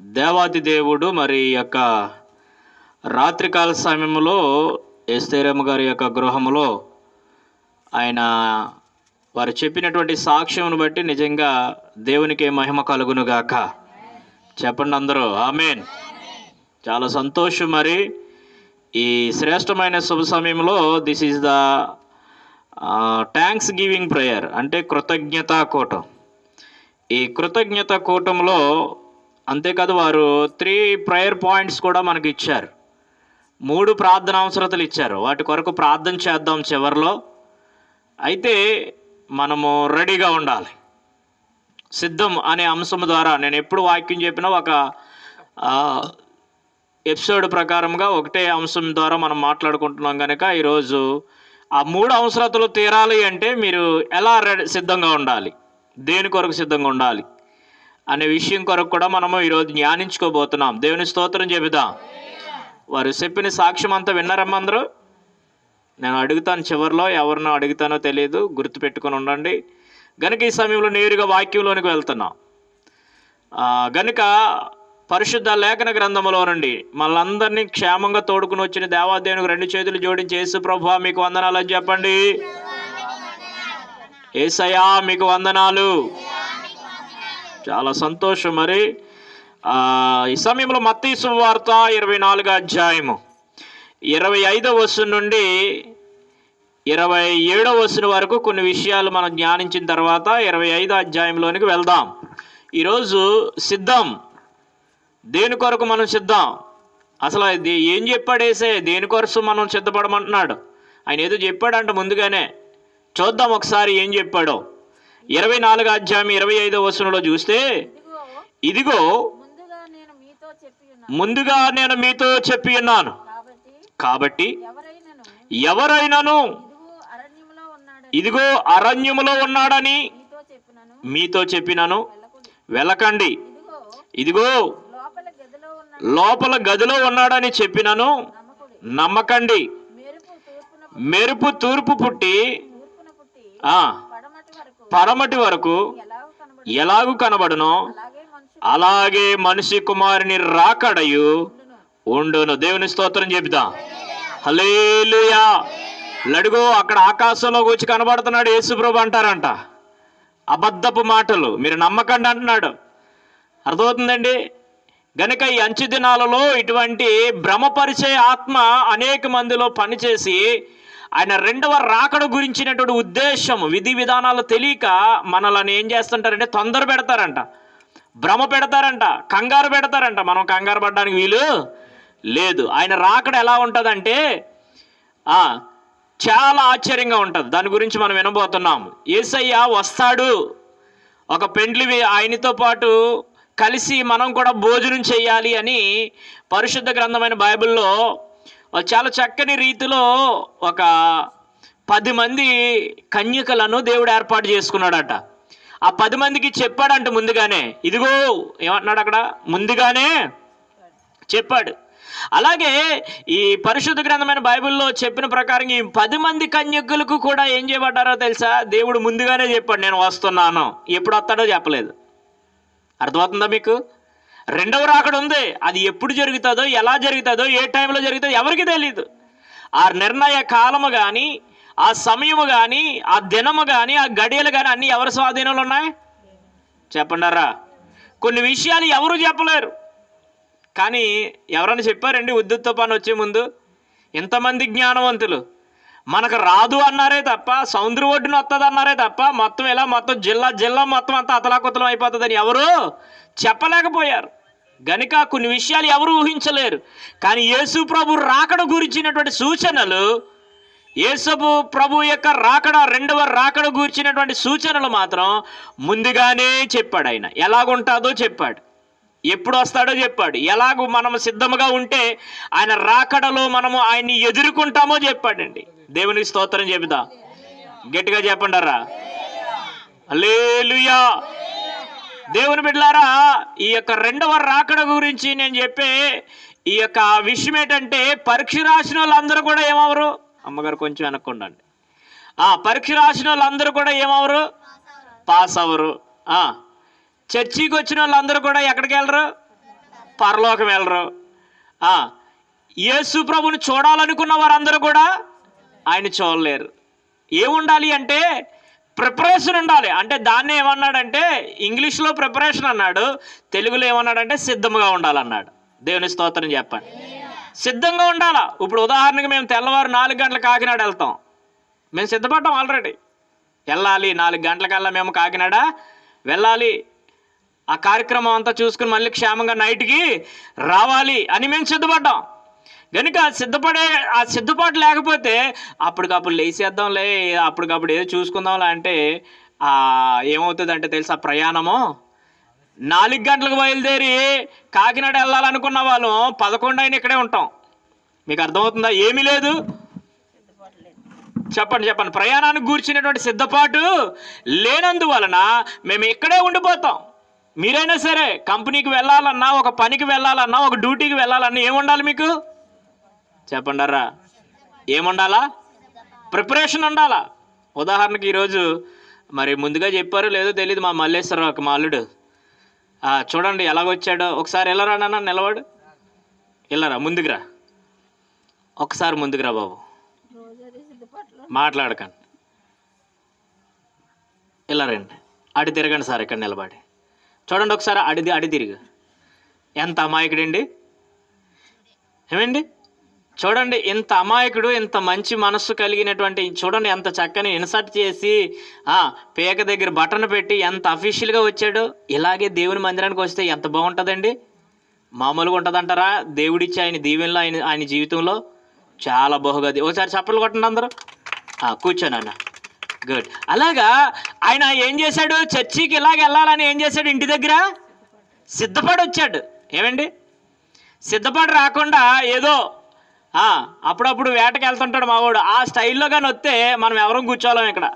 దేవాది దేవుడు మరి యొక్క రాత్రికాల సమయంలో ఎస్తేరమ్మ గారి యొక్క గృహములో ఆయన వారు చెప్పినటువంటి సాక్ష్యమును బట్టి నిజంగా దేవునికి మహిమ కలుగును గాక చెప్పండి అందరూ ఆమెన్. చాలా సంతోషం మరి. ఈ శ్రేష్టమైన శుభ సమయంలో దిస్ ఈజ్ ద థ్యాంక్స్ గివింగ్ ప్రేయర్ అంటే కృతజ్ఞతా కూటం. ఈ కృతజ్ఞత కూటంలో అంతేకాదు వారు త్రీ ప్రేయర్ పాయింట్స్ కూడా మనకి ఇచ్చారు. మూడు ప్రార్థన అవసరతలు ఇచ్చారు. వాటి కొరకు ప్రార్థన చేద్దాం చివరిలో. అయితే మనము రెడీగా ఉండాలి. సిద్ధం అనే అంశం ద్వారా నేను ఎప్పుడు వాక్యం చెప్పినా ఒక ఎపిసోడ్ ప్రకారంగా ఒకటే అంశం ద్వారా మనం మాట్లాడుకుంటున్నాం కనుక ఈరోజు ఆ మూడు అవసరతలు తీరాలి అంటే మీరు ఎలా రెడీ సిద్ధంగా ఉండాలి? దేని కొరకు సిద్ధంగా ఉండాలి అనే విషయం కొరకు కూడా మనము ఈరోజు ధ్యానించుకోబోతున్నాం. దేవుని స్తోత్రం చెబుదాం. వారు చెప్పిన సాక్ష్యం అంతా విన్నారమ్మా అందరూ? నేను అడుగుతాను చివరిలో ఎవరినో అడుగుతానో తెలియదు గుర్తుపెట్టుకొని ఉండండి. గనుక ఈ సమయంలో నేరుగా వాక్యంలోనికి వెళ్తున్నాం. గనుక పరిశుద్ధ లేఖన గ్రంథంలో నుండి మనందరినీ క్షేమంగా తోడుకుని వచ్చిన దేవాదేవునికి రెండు చేతులు జోడించి యేసు ప్రభు మీకు వందనాలని చెప్పండి. ఏసయ్యా మీకు వందనాలు. చాలా సంతోషం మరి. ఈ సమయంలో మత్తీసు వార్త ఇరవై నాలుగు అధ్యాయము. ఇరవై ఐదవ వసు నుండి ఇరవై ఏడవ వచనం వరకు కొన్ని విషయాలు మనం జ్ఞానించిన తర్వాత ఇరవై ఐదో అధ్యాయంలోనికి వెళ్దాం. ఈరోజు సిద్ధం. దేని కొరకు మనం సిద్ధం? అసలు ఏం చెప్పాడేసే దేని కొరకు మనం సిద్ధపడమంటున్నాడు? ఆయన ఏదో చెప్పాడంట ముందుగానే. చూద్దాం ఒకసారి ఏం చెప్పాడో. ఇరవై నాలుగు అధ్యాయం ఇరవై ఐదో వచనంలో చూస్తే ఇదిగో ముందుగా నేను మీతో చెప్పి ఉన్నాను. కాబట్టి ఎవరైనను ఇదిగో అరణ్యములో ఉన్నాడని మీతో చెప్పినను. వెళ్ళకుడి. ఇదిగో లోపల గదిలో ఉన్నాడని చెప్పినాను. నమ్మకుడి. మెరుపు తూర్పు పుట్టి పడమటి వరకు. పరమటి వరకు ఎలాగో కనబడి ఎలాగు కనబడునో? అలాగే మనుషు కుమారుని రాకడయు ఉండును. దేవుని స్తోత్రం చెబుదాం. హలేలుయా లడుగో అక్కడ ఆకాశంలోకి వచ్చి కనబడుతున్నాడు యేసుప్రభు అంటారంట. అబద్ధపు మాటలు. మీరు నమ్మకండి అంటున్నాడు. అర్థమవుతుందండి? గనుక ఈ అంచు దినాలలో ఇటువంటి భ్రమపరిచే ఆత్మ అనేక మందిలో పనిచేసి ఆయన రెండవ రాకడ గురించినటువంటి ఉద్దేశం విధి విధానాలు తెలియక మనల్ని ఏం చేస్తుంటారంటే తొందర పెడతారంట. భ్రమ పెడతారంట కంగారు పెడతారంట. మనం కంగారు పడడానికి వీలు లేదు. ఆయన రాకడ ఎలా ఉంటుందంటే చాలా ఆశ్చర్యంగా ఉంటుంది. దాని గురించి మనం వినబోతున్నాం ఏసయ్య వస్తాడు. ఒక పెండ్లివి ఆయనతో పాటు కలిసి మనం కూడా భోజనం చేయాలి అని పరిశుద్ధ గ్రంథమైన బైబిల్లో చాలా చక్కని రీతిలో ఒక పది మంది కన్యకలను దేవుడు ఏర్పాటు చేసుకున్నాడట. ఆ పది మందికి చెప్పాడంట ముందుగానే ఇదిగో ఏమంటున్నాడు అక్కడ? ముందుగానే చెప్పాడు. అలాగే ఈ పరిశుద్ధ గ్రంథమైన బైబిల్లో చెప్పిన ప్రకారం ఈ పది మంది కన్యకులకు కూడా ఏం చేయబడ్డారో తెలుసా? దేవుడు ముందుగానే చెప్పాడు నేను వస్తున్నాను. ఎప్పుడు వస్తాడో చెప్పలేదు. అర్థమవుతుందా మీకు? రెండవ రాకడ ఉంది. అది ఎప్పుడు జరుగుతుందో ఎలా జరుగుతుందో ఏ టైంలో జరుగుతుందో ఎవరికి తెలియదు ఆ నిర్ణయ కాలము కానీ ఆ సమయము కానీ ఆ దినము కానీ ఆ గడియలు కానీ అన్నీ ఎవరి స్వాధీనంలో ఉన్నాయి? చెప్పండారా కొన్ని విషయాలు ఎవరు చెప్పలేరు. కానీ ఎవరైనా చెప్పారండి ఉద్యుత్ తుఫాన్ వచ్చే ముందు ఇంతమంది జ్ఞానవంతులు. మనకు రాదు అన్నారే తప్ప సముద్ర ఒడ్డున వస్తుంది అన్నారే తప్ప మొత్తం ఇలా మొత్తం జిల్లా జిల్లా మొత్తం అంతా అతలాకుతలం అయిపోతుందని ఎవరు చెప్పలేకపోయారు. గనుక కొన్ని విషయాలు ఎవరు ఊహించలేరు. కానీ యేసు ప్రభు రాకడ గురించినటువంటి సూచనలు యేసపు ప్రభు యొక్క రాకడ రెండవ రాకడ గురించినటువంటి సూచనలు మాత్రం ముందుగానే చెప్పాడు ఆయన. ఎలాగుంటుందో చెప్పాడు. ఎప్పుడు వస్తాడో చెప్పాడు. ఎలాగో మనం సిద్ధముగా ఉంటే ఆయన రాకడలో మనము ఆయన్ని ఎదుర్కొంటామో చెప్పాడండి. దేవునికి స్తోత్రం చెబుదా. గట్టిగా చెప్పండారా? అలేలుయా దేవుని బిడ్డలారా ఈ యొక్క రెండవ రాకడ గురించి నేను చెప్పే ఈ యొక్క విషయం ఏంటంటే పరీక్ష రాసిన వాళ్ళందరూ కూడా ఏమవరు? అమ్మగారు కొంచెం వెనక్కుండండి. ఆ పరీక్ష రాసిన వాళ్ళందరూ కూడా ఏమవరు? పాస్ అవరు ఆ, చర్చికి వచ్చిన వాళ్ళందరూ కూడా ఎక్కడికి వెళ్ళరు? పరలోకం వెళ్ళరు. ఆ, యేసు ప్రభుని చూడాలనుకున్న వారందరూ కూడా ఆయన చూడలేరు. ఏముండాలి అంటే ప్రిపరేషన్ ఉండాలి. అంటే దాన్ని ఏమన్నాడంటే ఇంగ్లీష్లో ప్రిపరేషన్ అన్నాడు తెలుగులో ఏమన్నాడంటే సిద్ధంగా ఉండాలన్నాడు. దేవుని స్తోత్రం చెప్పండి. సిద్ధంగా ఉండాలా? ఇప్పుడు ఉదాహరణకి మేము తెల్లవారు నాలుగు గంటల కాకినాడ వెళ్తాం. మేము సిద్ధపడ్డాం ఆల్రెడీ వెళ్ళాలి నాలుగు గంటలకల్లా మేము కాకినాడ వెళ్ళాలి. ఆ కార్యక్రమం అంతా చూసుకుని మళ్ళీ క్షేమంగా నైట్కి రావాలి అని మేము సిద్ధపడ్డాం. కనుక సిద్ధపడే ఆ సిద్ధపాటు లేకపోతే అప్పటికప్పుడు లేచేద్దాంలే అప్పటికప్పుడు ఏదో చూసుకుందాంలే అంటే ఆ, ఏమవుతుందంటే తెలుసా ప్రయాణము? నాలుగు గంటలకు బయలుదేరి కాకినాడ వెళ్ళాలనుకున్న వాళ్ళం పదకొండు అయిన ఇక్కడే ఉంటాం. మీకు అర్థమవుతుందా? ఏమీ లేదు. చెప్పండి చెప్పండి. ప్రయాణానికి కూర్చునేటువంటి సిద్ధపాటు లేనందువలన మేము ఇక్కడే ఉండిపోతాం. మీరైనా సరే కంపెనీకి వెళ్ళాలన్నా ఒక పనికి వెళ్ళాలన్నా ఒక డ్యూటీకి వెళ్ళాలన్నా ఏముండాలి మీకు? చెప్పండారా ఏముండాలా? ప్రిపరేషన్ ఉండాలా? ఉదాహరణకి ఈరోజు మరి ముందుగా చెప్పారు లేదో తెలియదు మా మల్లేశ్వరరావు ఒక మా అల్లుడు చూడండి ఎలాగొచ్చాడో ఒకసారి వెళ్ళరా నాన్న నిలవాడు? వెళ్ళరా ముందుకురా ఒకసారి ముందుకురా బాబు. మాట్లాడకండి. ఇలా రండి. అడి తిరగండి సార్ ఇక్కడ నిలబడి. చూడండి ఒకసారి అడి అడి తిరిగి. ఎంత అమాయకుడండి. ఏమండి? చూడండి ఇంత అమాయకుడు ఇంత మంచి మనస్సు కలిగినటువంటి చూడండి ఎంత చక్కని ఇన్సర్ట్ చేసి ఆ, పేక దగ్గర బటన్ పెట్టి ఎంత అఫీషియల్గా వచ్చాడు ఇలాగే దేవుని మందిరానికి వస్తే ఎంత బాగుంటుందండి? మామూలుగా ఉంటుందంటారా? దేవుడిచ్చి ఆయన దీవెనలో ఆయన ఆయన జీవితంలో చాలా బహుగది. ఒకసారి చప్పలు కొట్టండి అందరూ. కూర్చోను అన్న. గుడ్ అలాగా ఆయన ఏం చేశాడు? చర్చికి ఇలాగ వెళ్ళాలని ఏం చేశాడు ఇంటి దగ్గర? సిద్ధపడి వచ్చాడు ఏమండి? సిద్ధపడి రాకుండా ఏదో అప్పుడప్పుడు వేటకి వెళ్తుంటాడు మావాడు. ఆ స్టైల్లో కానీ వస్తే మనం ఎవరం కూర్చోలేం ఇక్కడ.